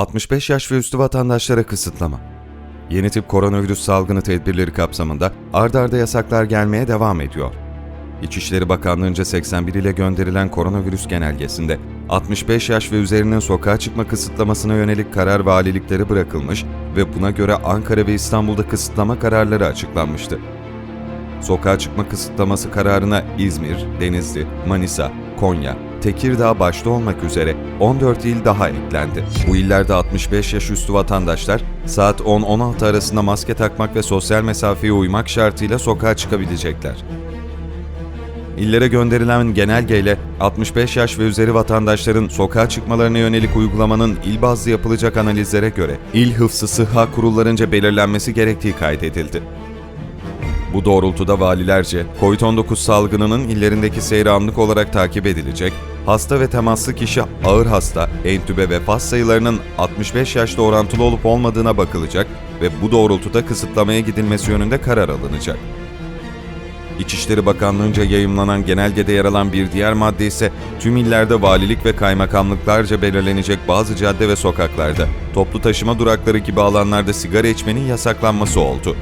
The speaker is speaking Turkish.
65 yaş ve üstü vatandaşlara kısıtlama. Yeni tip koronavirüs salgını tedbirleri kapsamında ard arda yasaklar gelmeye devam ediyor. İçişleri Bakanlığı'nca 81 ile gönderilen koronavirüs genelgesinde 65 yaş ve üzerinin sokağa çıkma kısıtlamasına yönelik karar valiliklere bırakılmış ve buna göre Ankara ve İstanbul'da kısıtlama kararları açıklanmıştı. Sokağa çıkma kısıtlaması kararına İzmir, Denizli, Manisa, Konya, Tekirdağ başta olmak üzere 14 il daha eklendi. Bu illerde 65 yaş üstü vatandaşlar saat 10-16 arasında maske takmak ve sosyal mesafeye uymak şartıyla sokağa çıkabilecekler. İllere gönderilen genelgeyle 65 yaş ve üzeri vatandaşların sokağa çıkmalarına yönelik uygulamanın il bazlı yapılacak analizlere göre il hıfzı sıhha kurullarınca belirlenmesi gerektiği kaydedildi. Bu doğrultuda valilerce COVID-19 salgınının illerindeki seyri anlık olarak takip edilecek, hasta ve temaslı kişi ağır hasta, entübe ve faz sayılarının 65 yaşta orantılı olup olmadığına bakılacak ve bu doğrultuda kısıtlamaya gidilmesi yönünde karar alınacak. İçişleri Bakanlığı'nca yayımlanan genelgede yer alan bir diğer madde ise tüm illerde valilik ve kaymakamlıklarca belirlenecek bazı cadde ve sokaklarda, toplu taşıma durakları gibi alanlarda sigara içmenin yasaklanması oldu.